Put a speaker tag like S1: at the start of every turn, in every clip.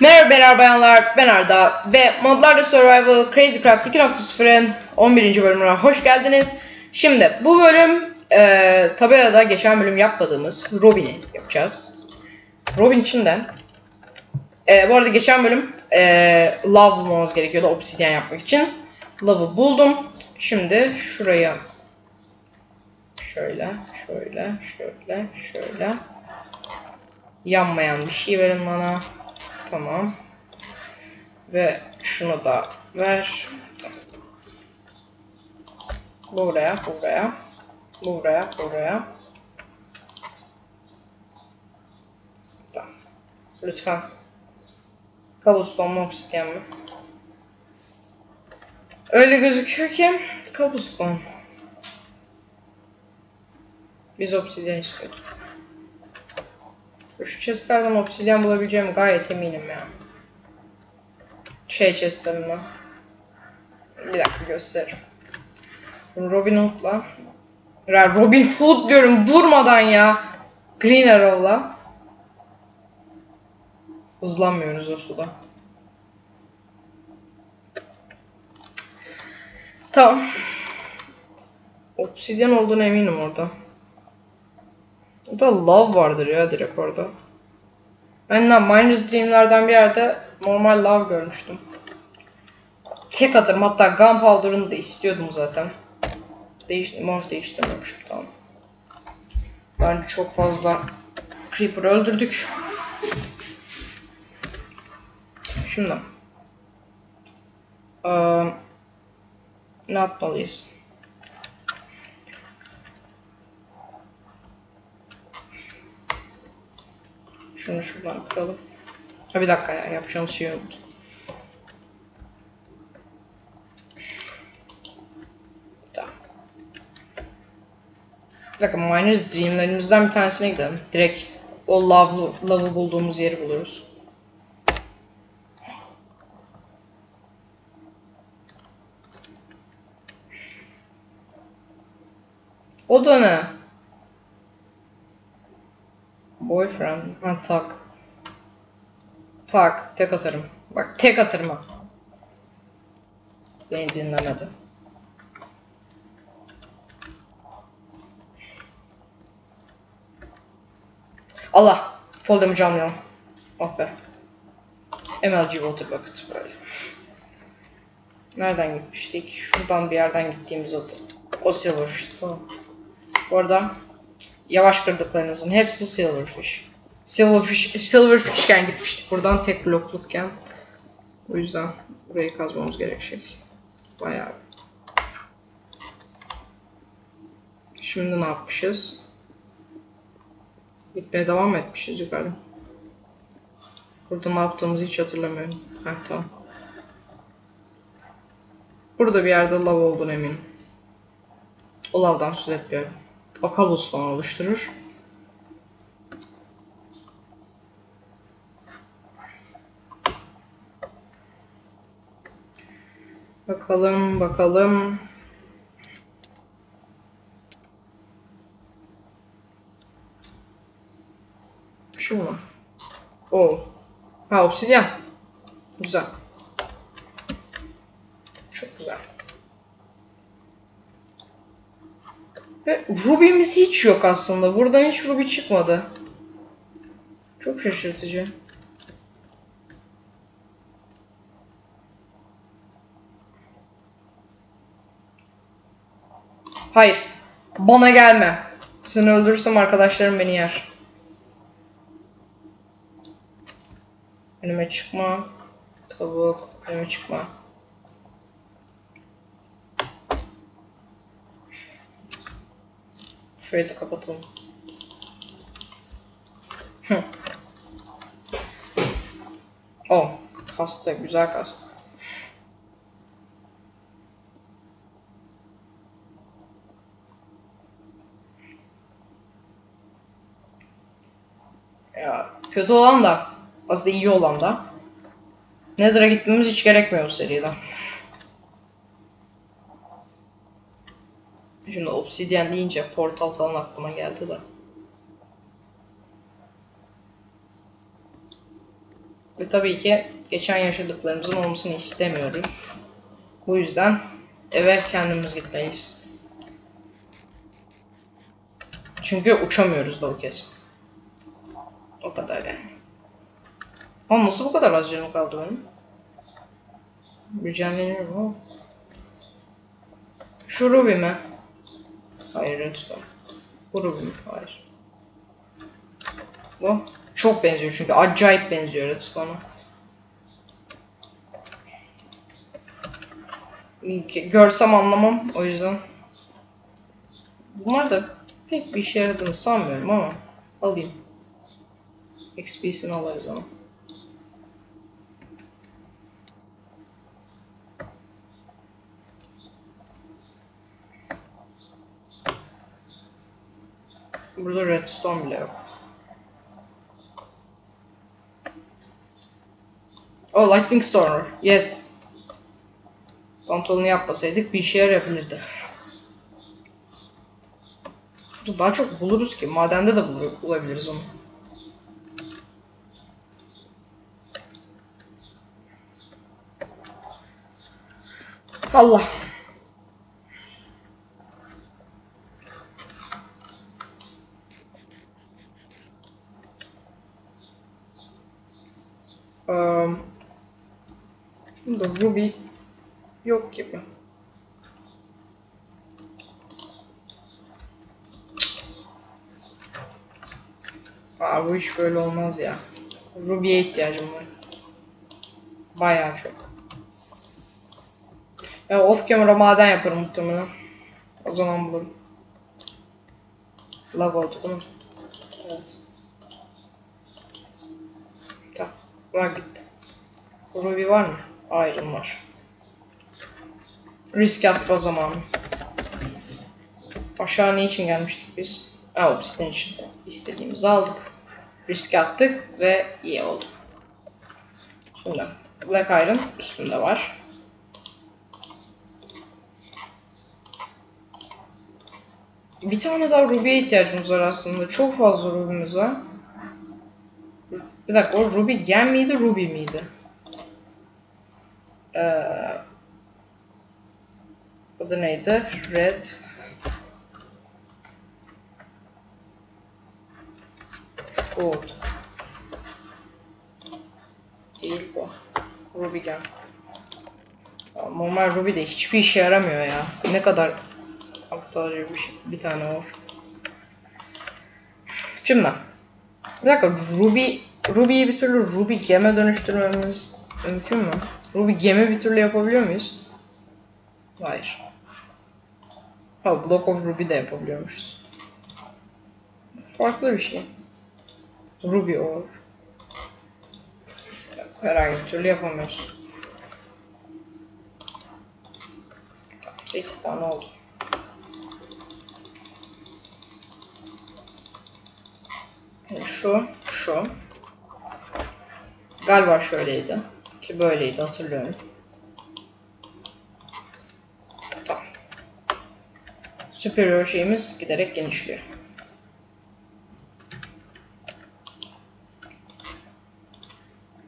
S1: Merhaba beyler bayanlar ben Arda ve Modlarla Survival Crazy Craft 2.0'ın 11. bölümüne hoş geldiniz. Şimdi bu bölüm e, tabelada geçen bölüm yapmadığımız Robin'i yapacağız. Robin için de e, bu arada geçen bölüm e, Love bulmamız gerekiyordu obsidyen yapmak için. Love'ı buldum. Şimdi şuraya şöyle şöyle şöyle şöyle yanmayan bir şey verin bana. Tamam. Ve şunu da ver. Buraya, buraya. Buraya, buraya. Tamam. Lütfen. Kabuston mu obsidyen mi? Öyle gözüküyor ki kabuston. Biz obsidyen istiyorduk. Şu chestlerden obsidyen bulabileceğim gayet eminim ya. Şey chestlerinden. Bir dakika gösteririm. Robin Hood'la. Robin Hood diyorum durmadan ya. Green Arrow'la. Hızlanmıyoruz o suda. Tamam. Obsidyen olduğuna eminim orada. Burada love vardır ya direkt orada. Ben Miner's Dream'lerden bir yerde normal love görmüştüm. Tek atırım hatta Gunpowder'ını da istiyordum zaten. Değiş morph değiştirmemişim tamam. Bence çok fazla Creeper öldürdük. Şimdi. Ee, ne yapmalıyız? Şunu şuradan kıralım. Ha bir dakika ya yapacağım şey oldu. Tamam. Bir dakika Miner's Dream'lerimizden bir tanesine gidelim. Direkt o love'lu, love'ı bulduğumuz yeri buluruz. O da ne? Boyfriend. Ha tak. Tak. Tek atarım. Bak tek atarım ha. Beni dinlemedi. Allah. Fall damage almayalım. Oh be. MLG Water Bucket böyle. Nereden gitmiştik? Şuradan bir yerden gittiğimiz o, o. Tamam. Bu arada yavaş kırdıklarınızın hepsi Silverfish. Silverfish, Silverfish'ken gitmiştik buradan tek bloklukken. O yüzden burayı kazmamız gerekecek. Bayağı. Şimdi ne yapmışız? Gitmeye devam etmişiz yukarı? Burada ne yaptığımızı hiç hatırlamıyorum. Heh tamam. Burada bir yerde lav olduğunu eminim. O lavdan söz etmiyorum. O oluşturur. Bakalım bakalım. Şu mu? O. Ha obsidyen. Güzel. Çok güzel. Ve Ruby'miz hiç yok aslında. Buradan hiç Ruby çıkmadı. Çok şaşırtıcı. Hayır. Bana gelme. Seni öldürürsem arkadaşlarım beni yer. Önüme çıkma. Tavuk. Önüme çıkma. Şurayı da kapatalım. Hı. Oh, kastı, güzel kastı. Ya kötü olan da aslında iyi olan da Nether'a gitmemiz hiç gerekmiyor seriden. Şimdi obsidyen deyince portal falan aklıma geldi de. Ve tabii ki geçen yaşadıklarımızın olmasını istemiyoruz. Bu yüzden eve kendimiz gitmeliyiz. Çünkü uçamıyoruz o kez. O kadar yani. Ama nasıl bu kadar az canım kaldı benim? Gücenleniyorum ama. Şu mi? Hayır Ruby mi? Hayır. Bu çok benziyor çünkü acayip benziyor Redstone'a. Görsem anlamam o yüzden. Bunlar da pek bir işe yaradığını sanmıyorum ama alayım. XP'sini alırız ama. Burada redstone bile yok. Oh, lightning stormer. Yes. Pantolonu yapmasaydık bir işe yarayabilirdi. Daha çok buluruz ki. Madende de bulur, bulabiliriz onu. Allah. Um, da Ruby yok gibi. Aa bu iş böyle olmaz ya. Ruby'ye ihtiyacım var. Bayağı çok. Ya off camera maden yaparım muhtemelen. O zaman bulurum. Lag oldu değil mi? Evet. Tamam. Lag gitti. Ruby var mı? Iron var. Risk atma zamanı. Aşağı ne için gelmiştik biz? Aa, obsidian için. İstediğimizi aldık. Risk attık ve iyi oldu. Şimdi Black Iron üstünde var. Bir tane daha Ruby'ye ihtiyacımız var aslında. Çok fazla Ruby'miz var. Bir dakika o Ruby Gem miydi Ruby miydi? Ee, adı neydi? Red Gold Değil bu. Ruby Gem. Normal Ruby de hiçbir işe yaramıyor ya. Ne kadar aptalca bir, şey, bir tane var. Şimdi bir dakika Ruby Ruby'yi bir türlü Ruby Gem'e dönüştürmemiz mümkün mü? Ruby Gem'i bir türlü yapabiliyor muyuz? Hayır. Ha Block of Ruby de yapabiliyormuşuz. Farklı bir şey. Ruby or. Herhangi bir türlü yapamıyoruz. Tamam 8 tane oldu. Şu, şu. Galiba şöyleydi. Ki böyleydi hatırlıyorum. Tamam. Superior şeyimiz giderek genişliyor.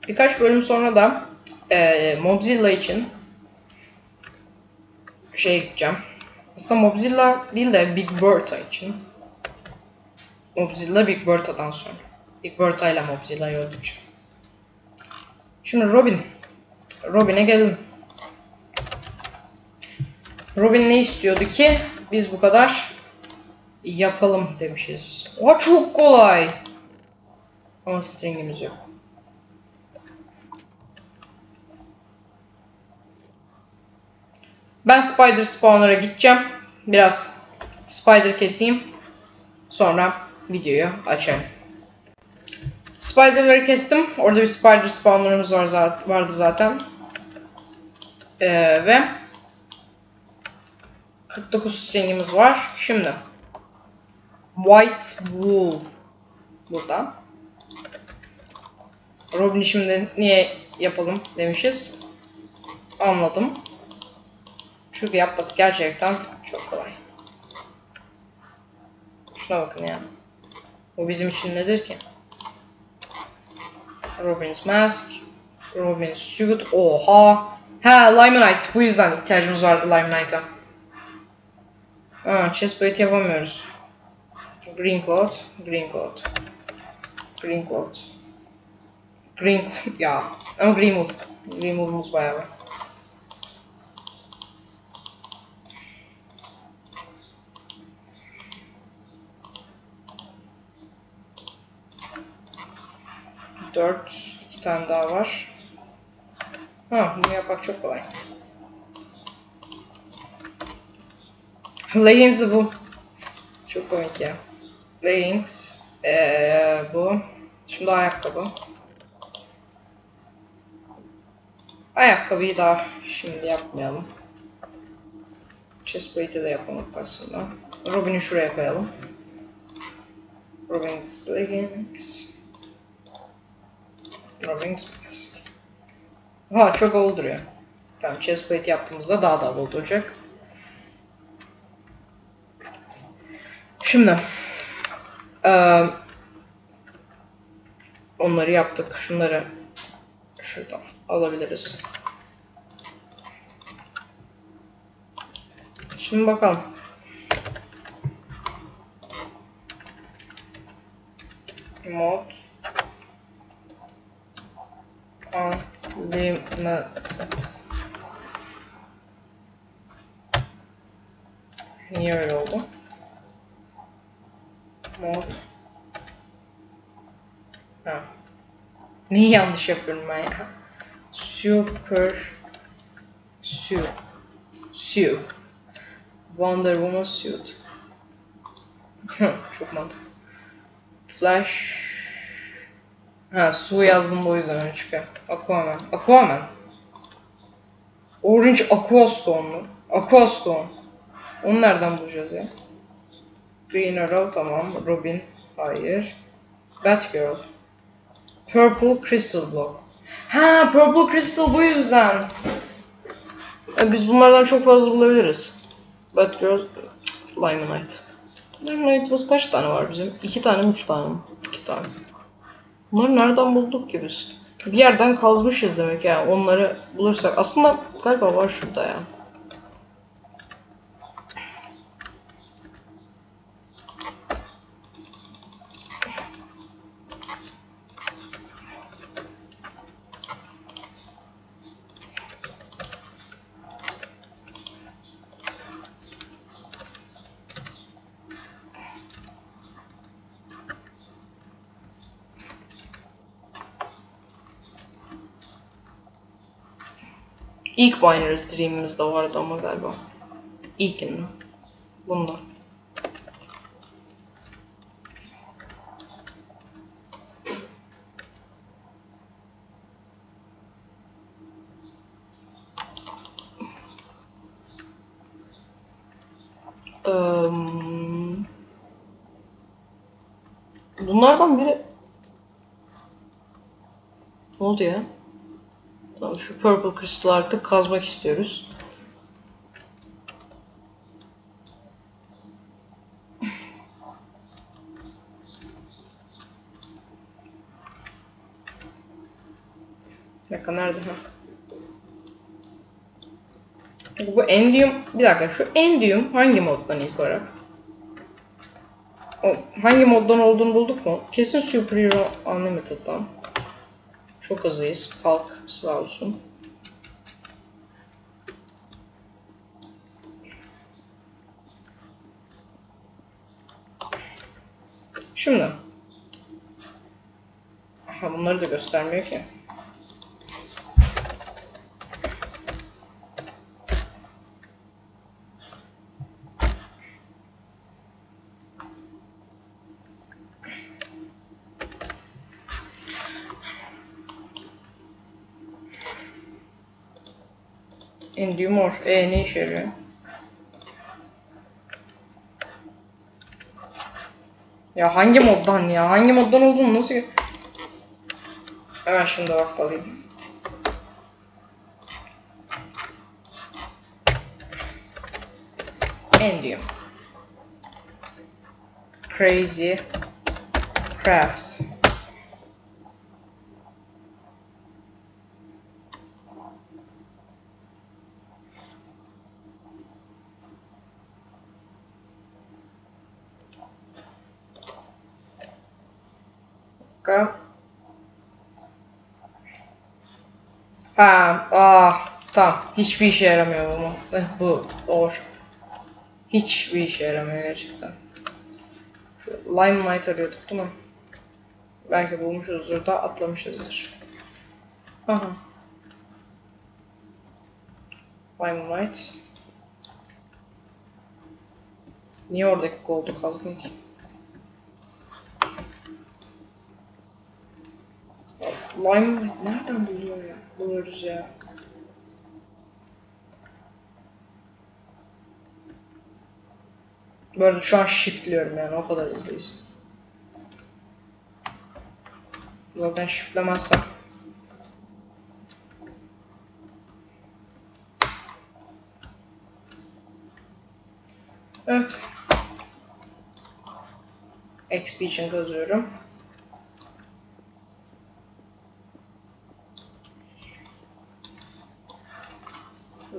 S1: Birkaç bölüm sonra da e, Mobzilla için şey gideceğim. Aslında Mobzilla değil de Big Bertha için. Mobzilla Big Bertha'dan sonra. Big Bertha ile Mobzilla'yı öldüreceğim. Şimdi Robin. Robin'e gelin. Robin ne istiyordu ki? Biz bu kadar yapalım demişiz. Oha çok kolay. Ama stringimiz yok. Ben Spider Spawner'a gideceğim. Biraz Spider keseyim. Sonra videoyu açarım. Spider'ları kestim. Orada bir Spider Spawner'ımız var zaten, vardı zaten. Ee, ve 49 stringimiz var. Şimdi White Wool burada. Robin'i şimdi niye yapalım demişiz. Anladım. Çünkü yapması gerçekten çok kolay. Şuna bakın ya. Bu bizim için nedir ki? Robin's Mask. Robin suit. Oha. Ha Limonite. Bu yüzden ihtiyacımız vardı Limonite'a. Ha chestplate yapamıyoruz. Green cloth. Green cloth. Green cloth. Green ya ama green wood. Green wood'umuz bayağı var. Dört. iki tane daha var. Ha, bunu yapmak çok kolay. Leggings'i bu. Çok komik ya. Leggings. Ee, bu. Şimdi ayakkabı. Ayakkabıyı da şimdi yapmayalım. Chestplate'i de yapamadık aslında. Robin'i şuraya koyalım. Robin's leggings. Robin's mask. Ha çok havalı duruyor. Tamam chestplate yaptığımızda daha da havalı duracak. Şimdi eee, onları yaptık. Şunları şuradan alabiliriz. Şimdi bakalım. Mod Unlimited Niye öyle oldu? Mod Ha. Neyi yanlış yapıyorum ben ya? Super Suit Suit Wonder Woman Suit Çok mantıklı. Flash Ha su yazdım da o yüzden öyle çıkıyor. Aquaman. Aquaman. Orange Aquastone mu? Aquastone. Onu nereden bulacağız ya? Green Arrow tamam. Robin. Hayır. Batgirl. Purple Crystal Block. Ha Purple Crystal bu yüzden. E, biz bunlardan çok fazla bulabiliriz. Batgirl. Limonite. Limonite'ımız kaç tane var bizim? İki tane mi üç tane mi? İki tane. Bunları nereden bulduk ki biz? Bir yerden kazmışız demek yani onları bulursak. Aslında galiba var şurada ya. İlk Binary Dream'imizde vardı ama galiba. İlkinde. Bunda. Eee, bunlardan biri ne oldu ya? Purple crystal artık kazmak istiyoruz. Bir dakika nerede ha? Bu endium bir dakika şu endium hangi moddan ilk olarak? O hangi moddan olduğunu bulduk mu? Kesin Super Hero Unlimited'dan. Çok hızlıyız. Halk sağ olsun. Şimdi. Aha bunları da göstermiyor ki. Indiumor. E ne işe yarıyor? Ya hangi moddan ya? Hangi moddan olduğunu nasıl... Hemen şimdi bakmalıyım. Endium. Crazy Craft. dakika. Ha, ah, tamam. Hiçbir işe yaramıyor bu. Eh, bu doğru. Hiçbir işe yaramıyor gerçekten. Limelight arıyorduk değil mi? Belki bulmuşuzdur da atlamışızdır. Aha. Limelight. Niye oradaki gold'u kazdın ki? Limelight nereden buluyor ya? Buluyoruz ya. Böyle şu an shiftliyorum yani o kadar hızlıyız. Zaten shiftlemezsem. Evet. XP için kazıyorum.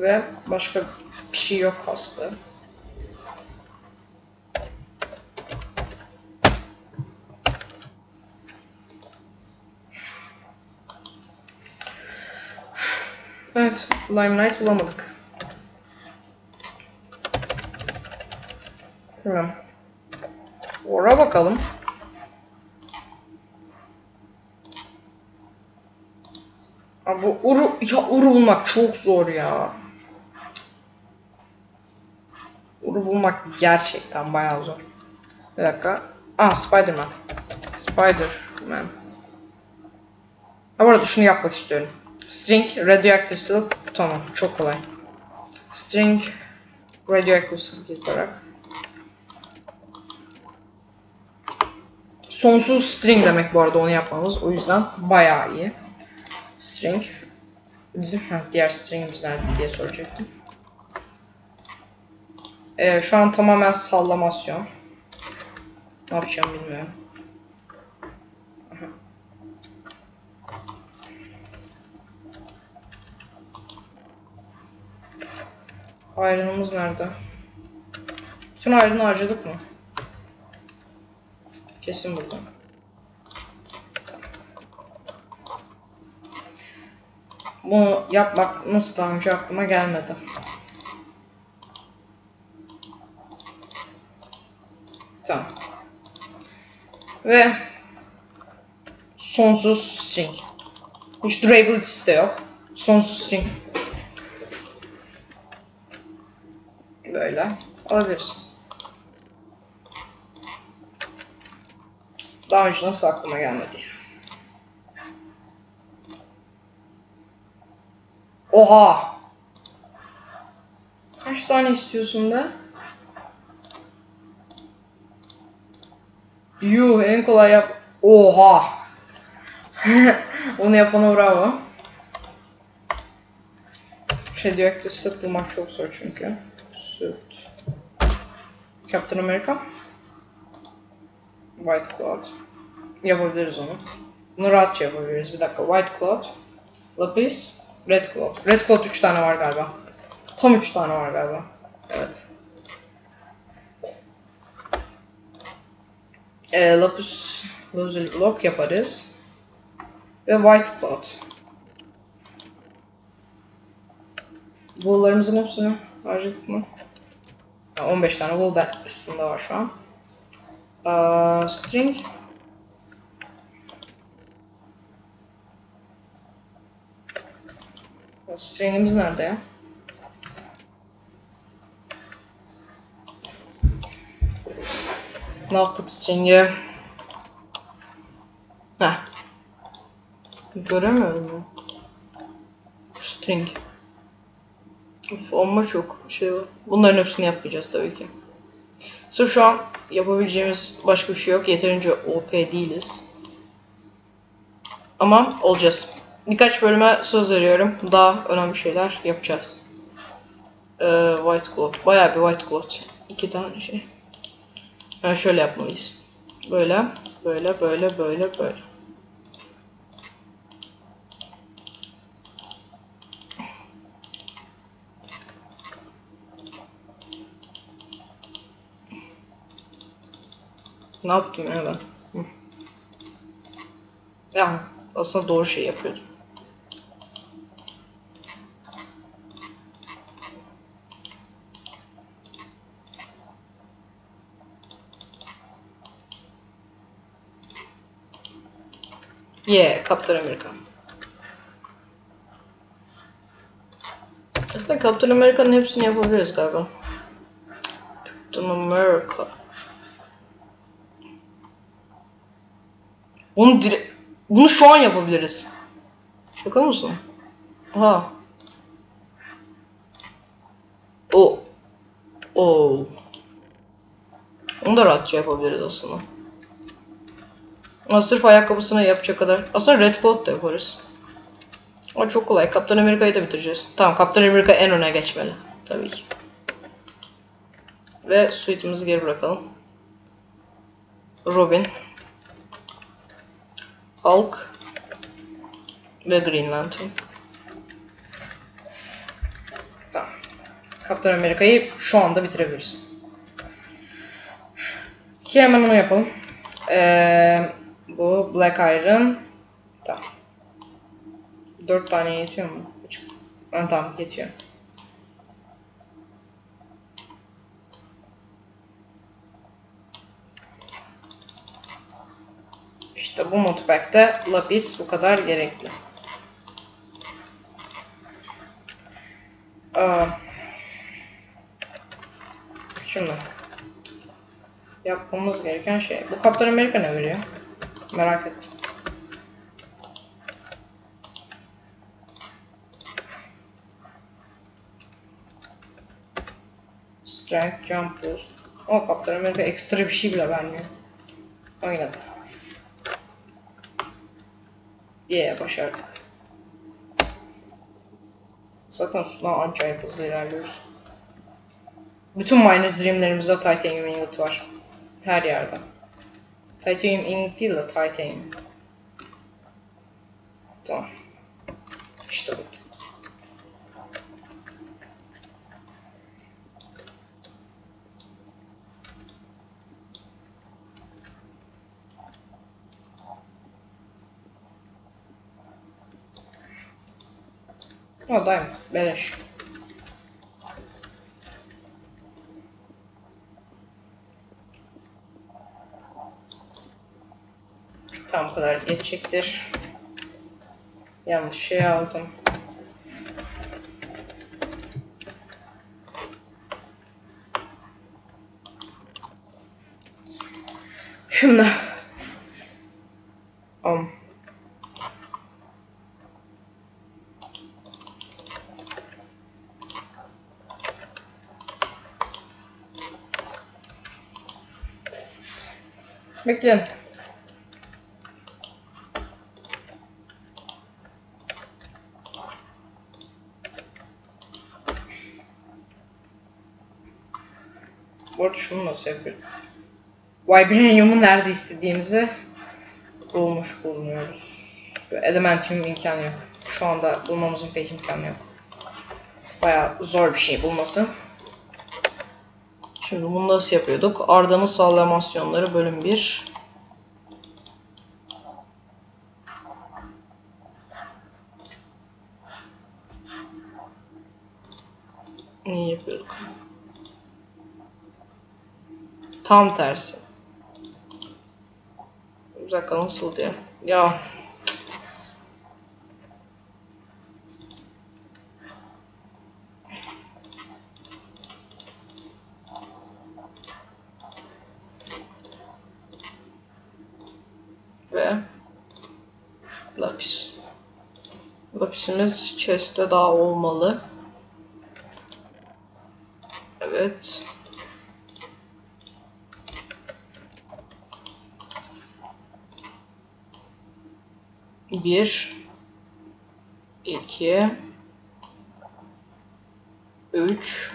S1: Ve başka bir şey yok aslında. Evet, Limelight bulamadık. Bilmem. Ora bakalım. Abi uru, ya uru bulmak çok zor ya. Uru bulmak gerçekten bayağı zor. Bir dakika. Ah Spider-Man. Spider-Man. Ha bu arada şunu yapmak istiyorum. String radioactive silk. Tamam çok kolay. String radioactive silk yaparak. Sonsuz string demek bu arada onu yapmamız. O yüzden bayağı iyi. String. Bizim ha, diğer stringimiz nerede diye soracaktım. Ee, şu an tamamen sallamasyon. Ne yapacağım bilmiyorum. Aha. Ayrınımız nerede? Bütün ayrını harcadık mı? Kesin burada. Bunu yapmak nasıl daha önce aklıma gelmedi. Tamam. Ve sonsuz string. Hiç durability'si de yok. Sonsuz string. Böyle alabiliriz. Daha önce nasıl aklıma gelmedi? Oha! Kaç tane istiyorsun da? Yuh en kolay yap. Oha! Onu yapana bravo. Radioactive süt bulmak çok zor çünkü. Süt. Captain America. White Cloud. Yapabiliriz onu. Bunu rahatça yapabiliriz. Bir dakika. White Cloud. Lapis. Red Cloud. Red Cloud 3 tane var galiba. Tam 3 tane var galiba. Evet. Ee, Lapis Lazuli Block yaparız. Ve White Cloud. Wool'larımızın hepsini harcadık mı? Ha, 15 tane wool ben üstünde var şu an. Aa, string. Stringimiz nerede ya? Ne yaptık string'e? Heh. Göremiyorum ya. String. Uf amma çok şey var. Bunların hepsini yapmayacağız tabii ki. So şu an yapabileceğimiz başka bir şey yok. Yeterince OP değiliz. Ama olacağız. Birkaç bölüme söz veriyorum. Daha önemli şeyler yapacağız. Ee, white cloth. Bayağı bir white cloth. İki tane şey. Yani şöyle yapmalıyız. Böyle, böyle, böyle, böyle, böyle. Ne yaptım ya ben? Yani aslında doğru şey yapıyordum. Yeah, Kaptan Amerika. Aslında Kaptan Amerika'nın hepsini yapabiliriz galiba. Kaptan Amerika. Onu dire bunu şu an yapabiliriz. Şaka mısın? Ha. O. O. Onu da rahatça yapabiliriz aslında. Ama sırf ayakkabısını yapacak kadar. Aslında Red Coat da yaparız. O çok kolay. Kaptan Amerika'yı da bitireceğiz. Tamam Kaptan Amerika en öne geçmeli. Tabii ki. Ve suite'imizi geri bırakalım. Robin. Hulk. Ve Green Lantern. Tamam. Kaptan Amerika'yı şu anda bitirebiliriz. Ki hemen onu yapalım. Ee, bu Black Iron. Tamam. 4 tane yetiyor mu? Üç. Ha, tamam yetiyor. İşte bu modpack'te lapis bu kadar gerekli. Aa, şimdi yapmamız gereken şey. Bu Kaptan Amerika ne veriyor? Merak ettim. Strength, Jump Boost. O Kaptan Amerika ekstra bir şey bile vermiyor. Oynadı. Yeah, başardık. Zaten sudan acayip hızlı ilerliyoruz. Bütün minus dreamlerimizde titanium ingot var. Her yerde. Titanium ingot değil de titanium. Tamam. İşte bu. O diamond. Kadar geçecektir. Yanlış şey aldım. Şimdi. Um. Bekleyin. Şunu nasıl yapıyorum? Vibranium'u nerede istediğimizi bulmuş bulunuyoruz. Adamantium imkanı yok. Şu anda bulmamızın pek imkanı yok. Bayağı zor bir şey bulması. Şimdi bunu nasıl yapıyorduk? Arda'nın sallamasyonları bölüm 1. İyi yapıyorduk. Tam tersi. Bir dakika nasıl diye. Ya. Ve lapis. Lapisimiz chest'te daha olmalı. Evet. Bir, iki, üç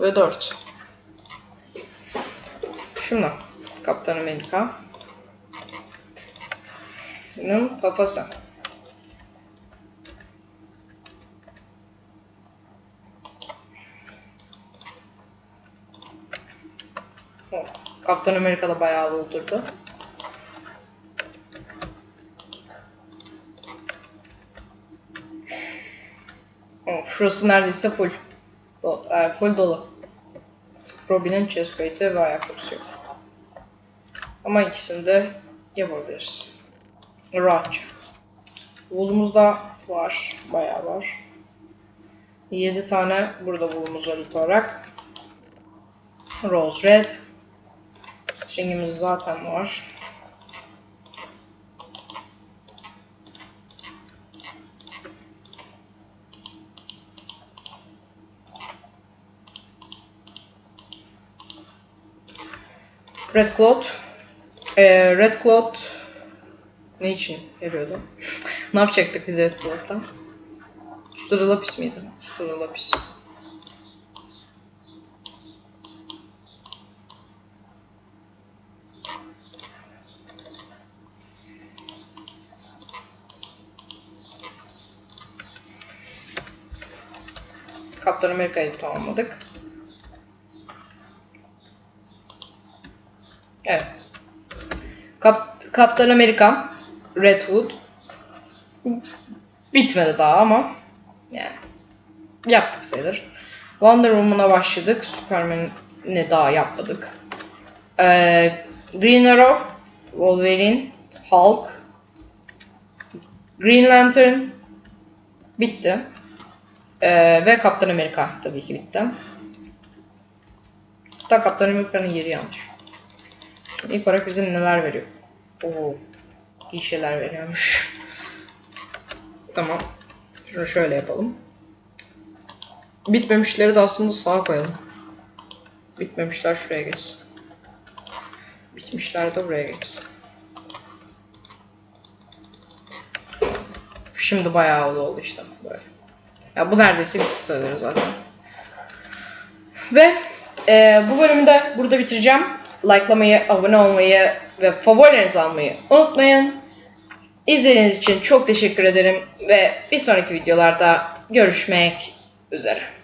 S1: ve dört. Şimdi Kaptan Amerika'nın kafası. O, Kaptan Amerika'da bayağı öldürdü. Oh, şurası neredeyse full. Do e, full dolu. Robin'in chestplate'i ve ayakkabısı yok. Ama ikisini de yapabiliriz. Rahatça. Wool'umuz da var. Bayağı var. 7 tane burada wool'umuz var ilk olarak. Rose Red. Stringimiz zaten var. Red Cloth. Ee, Red Cloth ne için veriyordu? ne yapacaktık biz Red Cloth'la? Stura Lapis miydi? Stura Lapis. Kaptan Amerika'yı tamamladık. Evet. Kap Kaptan Amerika, Red Hood. Bitmedi daha ama yani yaptık sayılır. Wonder Woman'a başladık. Superman'i daha yapmadık. Ee, Green Arrow, Wolverine, Hulk, Green Lantern bitti. Ee, ve Kaptan Amerika tabii ki bitti. Hatta Kaptan Amerika'nın yeri yanlış. İlk olarak bize neler veriyor? Oo, iyi şeyler veriyormuş. tamam. Şunu şöyle yapalım. Bitmemişleri de aslında sağa koyalım. Bitmemişler şuraya geçsin. Bitmişler de buraya geçsin. Şimdi bayağı oldu işte böyle. Ya bu neredeyse bitti sayılır zaten. Ve e, bu bölümü de burada bitireceğim. Likelamayı, abone olmayı ve favorilerinizi almayı unutmayın. İzlediğiniz için çok teşekkür ederim ve bir sonraki videolarda görüşmek üzere.